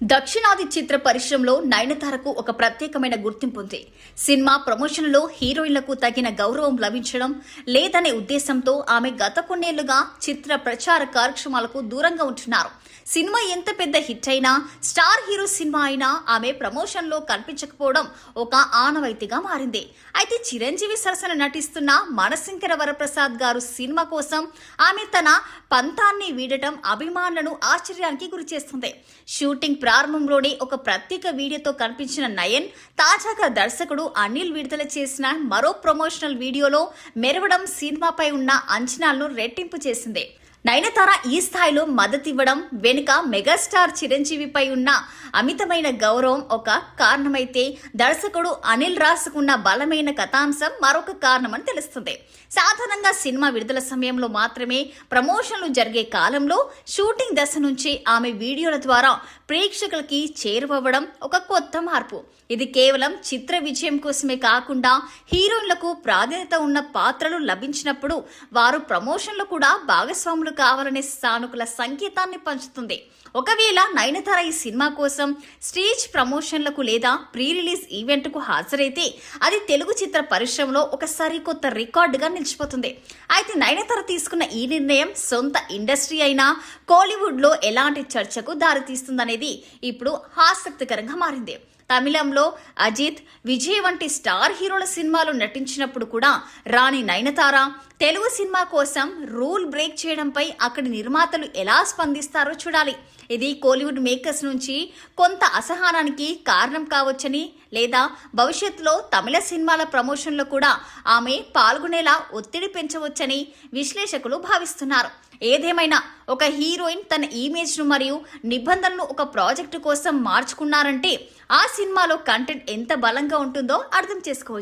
దక్షిణాది చిత్ర పరిశ్రమలో నయనతారకు ఒక ప్రత్యేకమైన గుర్తింపు ఉంది సినిమా ప్రమోషన్లో హీరోయిన్లకు తగిన గౌరవం లభించడం లేదనే ఉద్దేశంతో ఆమె గత కొన్నేళ్ళుగా చిత్ర ప్రచార కార్యక్రమాలకు దూరంగా ఉంటున్నారు. సినిమా ఎంత పెద్ద హిట్ అయినా స్టార్ హీరో సినిమా అయినా ఆమె ప్రమోషన్లో కనిపించకపోవడం ఒక ఆనవాయితీగా మారింది. అయితే చిరంజీవి సరసన నటిస్తున్న మనశంకర వరప్రసాద్ గారు సినిమా కోసం ఆమె తన పంతాన్ని వీడటం అభిమానులను ఆశ్చర్యానికి గురిచేస్తుంది. షూటింగ్ ప్రారంభంలోనే ఒక ప్రత్యేక వీడియోతో కనిపించిన నయన్ తాజాగా దర్శకుడు అనిల్ విడుదల చేసిన మరో ప్రమోషనల్ వీడియోలో మెరవడం సినిమాపై ఉన్న అంచనాలను రెట్టింపు చేసింది. నయనతార ఈ స్థాయిలో మద్దతివ్వడం వెనుక మెగాస్టార్ చిరంజీవిపై ఉన్న అమితమైన గౌరవం ఒక కారణమైతే దర్శకుడు అనిల్ రాసుకున్న బలమైన కథాంశం మరొక కారణమని తెలుస్తుంది. సాధారణంగా సినిమా విడుదల సమయంలో మాత్రమే ప్రమోషన్లు జరిగే కాలంలో షూటింగ్ దశ నుంచి ఆమె వీడియోల ద్వారా ప్రేక్షకులకి చేరువవ్వడం ఒక కొత్త మార్పు. ఇది కేవలం చిత్ర విజయం కోసమే కాకుండా హీరోయిన్లకు ప్రాధాన్యత ఉన్న పాత్రలు లభించినప్పుడు వారు ప్రమోషన్లు కూడా భాగస్వాములు కావాలనే సానుకూల సంకేతాన్ని పంచుతుంది. ఒకవేళ నయనతార ఈ సినిమా కోసం స్టేజ్ ప్రమోషన్లకు లేదా ప్రీ రిలీజ్ ఈవెంట్కు హాజరైతే అది తెలుగు చిత్ర పరిశ్రమలో ఒక సరికొత్త రికార్డుగా నిలిచిపోతుంది. అయితే నయనతార తీసుకున్న ఈ నిర్ణయం సొంత ఇండస్ట్రీ అయినా కోలీవుడ్లో ఎలాంటి చర్చకు దారితీస్తుందనేది ఇప్పుడు ఆసక్తికరంగా మారింది. తమిళంలో అజిత్ విజయ్ వంటి స్టార్ హీరోల సినిమాలు నటించినప్పుడు కూడా రాణి నయనతార తెలుగు సినిమా కోసం రూల్ బ్రేక్ చేయడంపై అక్కడి నిర్మాతలు ఎలా స్పందిస్తారో చూడాలి. ఇది కోలీవుడ్ మేకర్స్ నుంచి కొంత అసహనానికి కారణం కావచ్చని లేదా భవిష్యత్తులో తమిళ సినిమాల ప్రమోషన్లో కూడా ఆమె పాల్గొనేలా ఒత్తిడి పెంచవచ్చని విశ్లేషకులు భావిస్తున్నారు. ఏదేమైనా ఒక హీరోయిన్ తన ఇమేజ్ను మరియు నిబంధనలు ఒక ప్రాజెక్టు కోసం మార్చుకున్నారంటే ఆ సినిమాలో కంటెంట్ ఎంత బలంగా ఉంటుందో అర్థం చేసుకోవచ్చు.